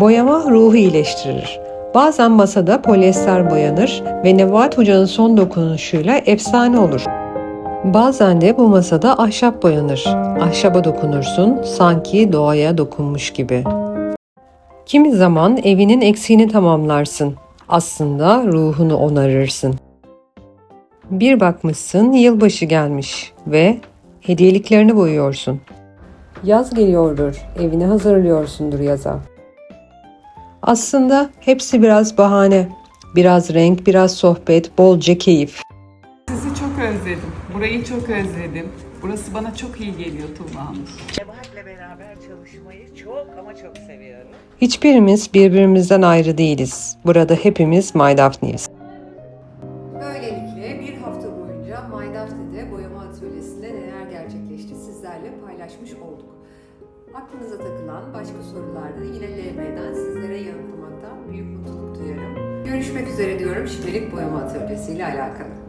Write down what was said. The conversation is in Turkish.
Boyama ruhu iyileştirir. Bazen masada polyester boyanır ve Nebahat Hoca'nın son dokunuşuyla efsane olur. Bazen de bu masada ahşap boyanır. Ahşaba dokunursun sanki doğaya dokunmuş gibi. Kimi zaman evinin eksiğini tamamlarsın. Aslında ruhunu onarırsın. Bir bakmışsın yılbaşı gelmiş ve hediyeliklerini boyuyorsun. Yaz geliyordur, evini hazırlıyorsundur yaza. Aslında hepsi biraz bahane. Biraz renk, biraz sohbet, bolca keyif. Sizi çok özledim. Burayı çok özledim. Burası bana çok iyi geliyor Tuğba Hanım. Nebahat'le beraber çalışmayı çok ama çok seviyorum. Hiçbirimiz birbirimizden ayrı değiliz. Burada hepimiz My Daphne'yiz. Böylelikle bir hafta boyunca My Daphne'de boyama atölyesinde neler gerçekleşti sizlerle paylaşmış olduk. Aklınıza takılan başka sorularda yine LM'den Görüşmek üzere diyorum şimdilik boyama atölyesi ile alakalı.